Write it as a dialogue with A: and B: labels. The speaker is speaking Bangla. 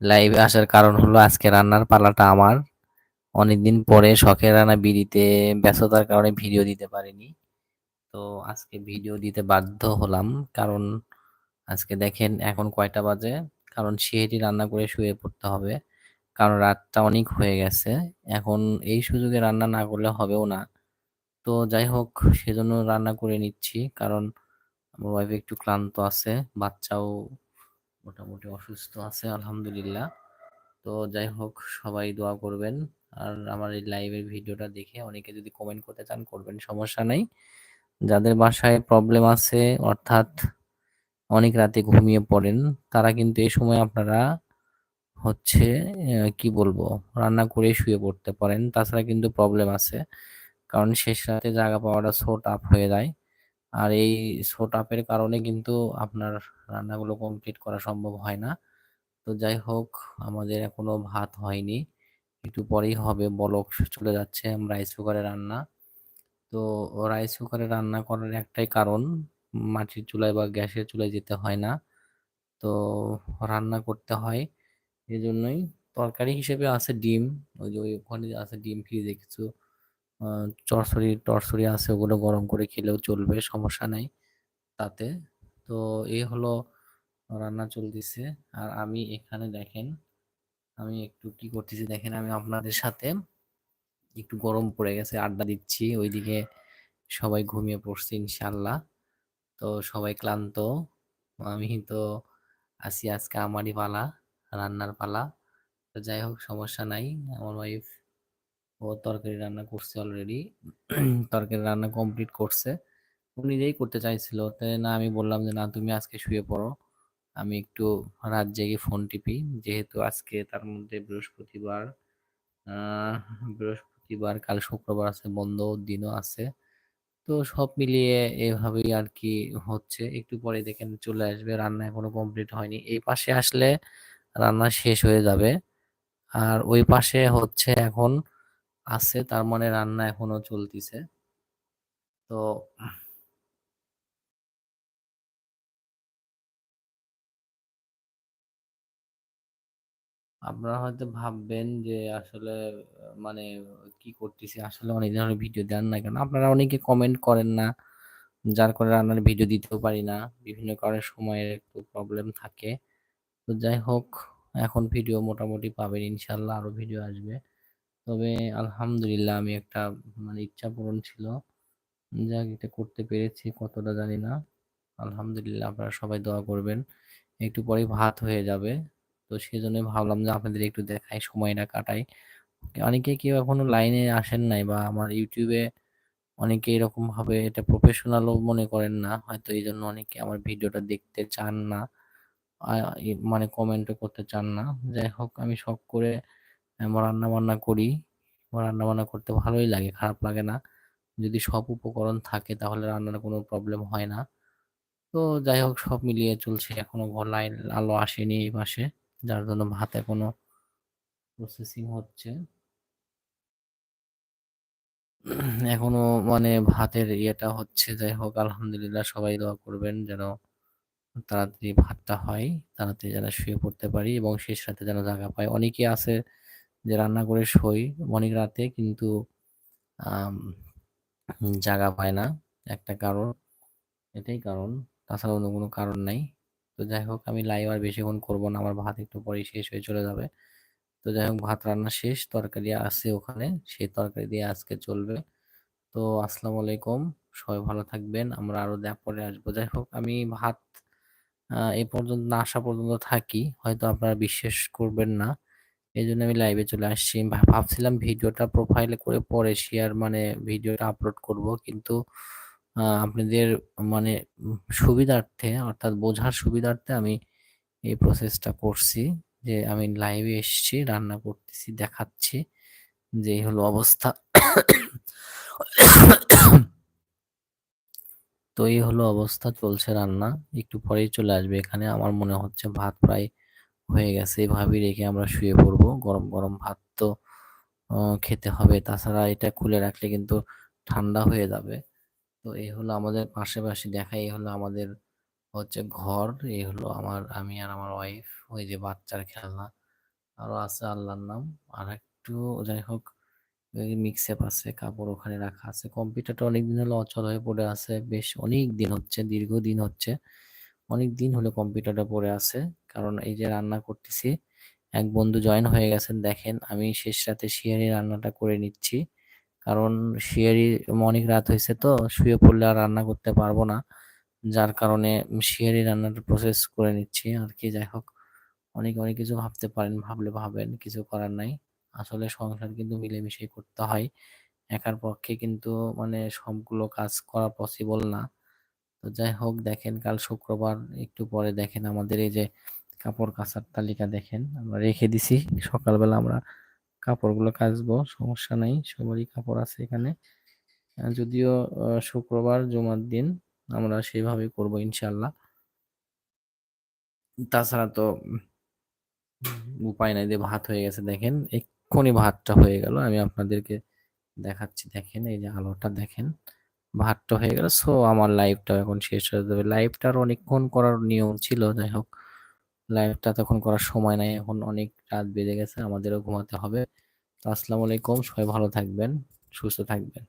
A: লাইভে আসার কারণ হলো আজকে রান্নার পালাটা আমার। অনেকদিন পরে শখের রান্না বিড়িতে ব্যস্ততার কারণে ভিডিও দিতে পারিনি। তো আজকে ভিডিও দিতে বাধ্য হলাম, কারণ আজকে দেখেন এখন কয়টা বাজে, কারণ সেহেটি রান্না করে শুয়ে পড়তে হবে, কারণ রাতটা অনেক হয়ে গেছে। এখন এই সুযোগে রান্না না করলে হবেও না। তো যাই হোক, সেজন্য রান্না করে নিচ্ছি, কারণ আমার ওয়াইফ একটু ক্লান্ত আছে, বাচ্চাও মোটামুটি অসুস্থ আছে, আলহামদুলিল্লাহ। তো যাই হোক, সবাই দোয়া করবেন। আর আমার এই লাইভের ভিডিওটা দেখে অনেকে যদি কমেন্ট করতে চান, করবেন, সমস্যা নেই। যাদের বাসায় প্রবলেম আছে, অর্থাৎ অনেক রাতে ঘুমিয়ে পড়েন, তারা কিন্তু এই সময় আপনারা হচ্ছে কি বলব, রান্না করে শুয়ে পড়তে পারেন। তাছাড়া কিন্তু প্রবলেম আছে, কারণ শেষ রাতে জায়গা পাওয়াটা শো টাফ হয়ে যায়। আর এই শো আপের কারণে কিন্তু আপনার রান্নাগুলো কমপ্লিট করা সম্ভব হয় না। তো যাই হোক, আমাদের এখনও ভাত হয়নি। একটু পরেই হবে, বলক চলে যাচ্ছে রাইস কুকারে রান্না। তো রাইস কুকারে রান্না করার একটাই কারণ, মাটির চুলায় বা গ্যাসের চুলায় যেতে হয় না। তো রান্না করতে হয় এই জন্যই তরকারি হিসেবে আছে ডিম, ওই যে ওখানে আছে ডিম, ফ্রিজে কিছু চরসরি, টরসরি আছে, ওগুলো গরম করে খেলেও চলবে, সমস্যা নাই তাতে। তো এই হলো রান্না চলতেছে। আর আমি এখানে দেখেন, আমি একটু কি করতেছি দেখেন, আমি আপনাদের সাথে একটু গরম পড়ে গেছে, আড্ডা দিচ্ছি, ওইদিকে সবাই ঘুমিয়ে পড়ছে ইনশাল্লাহ। তো সবাই ক্লান্ত, আমি তো আছি আজকে আমারই পালা, রান্নার পালা। তো যাই হোক, সমস্যা নাই, আমার ওয়াইফ ও তরকারি রান্না করছে অলরেডি তরকারি রান্না কমপ্লিট করছে। ও নিজেই করতে চাইছিল। তাই না, আমি বললাম যে, না, তুমি আজকে শুয়ে পড়ো। আমি একটু রাত জেগে ফোন টিপি। যেহেতু আজকে তার মধ্যে বৃহস্পতিবার বৃহস্পতিবার, কাল শুক্রবার আছে, বন্ধ দিনও আছে। তো সব মিলিয়ে এভাবেই আর কি হচ্ছে। একটু পরে দেখেন চলে আসবে। রান্না এখনও কমপ্লিট হয়নি। এই পাশে আসলে রান্না শেষ হয়ে যাবে। আর ওই পাশে হচ্ছে এখন আছে, তার মানে রান্না এখনও চলতিছে। তো আপনারা হয়তো ভাববেন যে আসলে মানে কি করতেছি? আসলে অনেক ধরনের ভিডিও দেন না কেন? আপনারা অনেকে কমেন্ট করেন না, যার করে রান্নার ভিডিও দিতেও পারি না। বিভিন্ন কারণে সময়ের একটু প্রবলেম থাকে। তো যাই হোক, এখন ভিডিও মোটামুটি পাবেন। ইনশাল্লাহ আরও ভিডিও আসবে। তবে আলহামদুলিল্লাহ আমি একটা মানে ইচ্ছা পূরণ ছিল। যাক, এটা করতে পেরেছি, কতটা জানি না। আলহামদুলিল্লাহ আপনারা সবাই দোয়া করবেন, একটু পরেই ভাত হয়ে যাবে। তো সেই জন্য ভাবলাম যে আপনাদের একটু দেখাই, সময়টা কাটাই। অনেকে কেউ এখনও লাইনে আসেন নাই বা আমার ইউটিউবে অনেকে এরকম ভাবে এটা প্রফেশনালও মনে করেন না, হয়তো এই জন্য অনেকে আমার ভিডিওটা দেখতে চান না মানে কমেন্টও করতে চান না। যাই হোক, আমি শখ করে রান্না বান্না করি। রান্না বান্না করতে ভালোই লাগে, খারাপ লাগে না। যদি সব উপকরণ থাকে তাহলে রান্নার কোনো প্রবলেম হয় না। তো যাই হোক, সব মিলিয়ে চলছে। এখনও লাইন আলো আসেনি এই পাশে যার জন্য ভাত এখনও প্রসেসিং হচ্ছে। এখনও মানে ভাতের ইয়েটা হচ্ছে। যাই হোক, আলহামদুলিল্লাহ সবাই দোয়া করবেন যেন তাড়াতাড়ি ভাতটা হয়, তাড়াতাড়ি যেন শুয়ে পড়তে পারি এবং শেষ রাতে যেন জায়গা পায়। অনেকে আছে যে রান্না করে শোই অনেক রাতে কিন্তু জাগা পায় না একটা কারণ, এটাই কারণ। তাছাড়া অন্য কোনো কারণ নাই। তো যাই হোক, আমি লাইভ আর বেশিক্ষণ করব না, আমার ভাত একটু পরেই শেষ হয়ে চলে যাবে। তো যাই হোক, ভাত রান্না শেষ, তরকারি আছে ওখানে, সেই তরকারি দিয়ে আজকে চলবে। তো আসসালামু আলাইকুম, সবাই ভালো থাকবেন, আমরা আরও দেখ, পরে আসব। যাই হোক, আমি ভাত এ পর্যন্ত, না আসা পর্যন্ত থাকি, হয়তো আপনারা বিশ্বাস করবেন না। এই জন্য আমি লাইভে চলে আসছি। ভাবছিলাম ভিডিওটা প্রোফাইলে করে পরে শেয়ার মানে ভিডিওটা আপলোড করব, কিন্তু আপনাদের মানে সুবিধার্থে, অর্থাৎ বোঝার সুবিধার্থে আমি এই প্রসেসটা করছি যে আমি লাইভে এসছি, রান্না করতেছি, দেখাচ্ছি যে হলো অবস্থা। তো এই হলো অবস্থা, চলছে রান্না। একটু পরেই চলে আসবে এখানে। আমার মনে হচ্ছে ভাত প্রায় হয়ে গেছে এভাবেই রেখে আমরা শুয়ে পড়ব। গরম গরম ভাত তো খেতে হবে। তাছাড়া এটা খুলে রাখলে কিন্তু ঠান্ডা হয়ে যাবে। তো এই হলো আমাদের পাশাপাশি দেখা, এই হলো আমাদের হচ্ছে ঘর, এই হলো আমার, আমি আর আমার ওয়াইফ ওই যে বাচ্চার খেলনা। আরও আছে আল্লাহর নাম। আর একটু যাই হোক মিক্সেপ আছে, কাপড় ওখানে রাখা আছে। কম্পিউটারটা অনেক দিন হলো অচল হয়ে পড়ে আছে। বেশ অনেক দিন হচ্ছে, দীর্ঘদিন হচ্ছে। অনেক দিন হলো কম্পিউটারটা পড়ে আছে। কারণ এই যে রান্না করতেছি, এক বন্ধু জয়েন হয়ে গেছেন দেখেন, আমি শেষ রাতে শিয়ারি রান্নাটা করে নিচ্ছি। কারণ শিয়ারি অনেক রাত হয়েছে তো, শুয়ে পড়লে আর রান্না করতে পারব না। যার কারণে শিয়ারি রান্নাটা প্রসেস করে নিচ্ছি। আর কি, যাই হোক, অনেক অনেক কিছু ভাবতে পারেন, ভাবলে ভাবেন, কিছু করার নাই। আসলে সংসার কিন্তু মিলেমিশে করতে হয়। একার পক্ষে কিন্তু মানে সবগুলো কাজ করা পসিবল না। তো যাই হোক, দেখেন কাল শুক্রবার, একটু পরে দেখেন আমাদের এই যে কাপড় কাচার তালিকা দেখেন, আমরা রেখে দিছি। সকালবেলা আমরা কাপড়গুলো কাচবো, সমস্যা নাই, সবারই কাপড় আছে এখানে। যদিও শুক্রবার, জুমার দিন আমরা সেভাবে করব ইনশাল্লাহ তাছাড়া তো উপায় নাই যে ভাত হয়ে গেছে, দেখেন, এক্ষুনি ভাতটা হয়ে গেল, আমি আপনাদেরকে দেখাচ্ছি, দেখেন, এই যে আলোটা দেখেন, ভাতটা হয়ে গেল। সো আমার লাইভটা এখন শেষ হয়ে যাবে। লাইভটা আর অনেকক্ষণ করার নিয়ম ছিল, যাই হোক। লাইভটা তখন করার সময় নাই, এখন অনেক রাত বেজে গেছে, আমাদেরও ঘুমাতে হবে। তো আসসালামু আলাইকুম, সবাই ভালো থাকবেন, সুস্থ থাকবেন।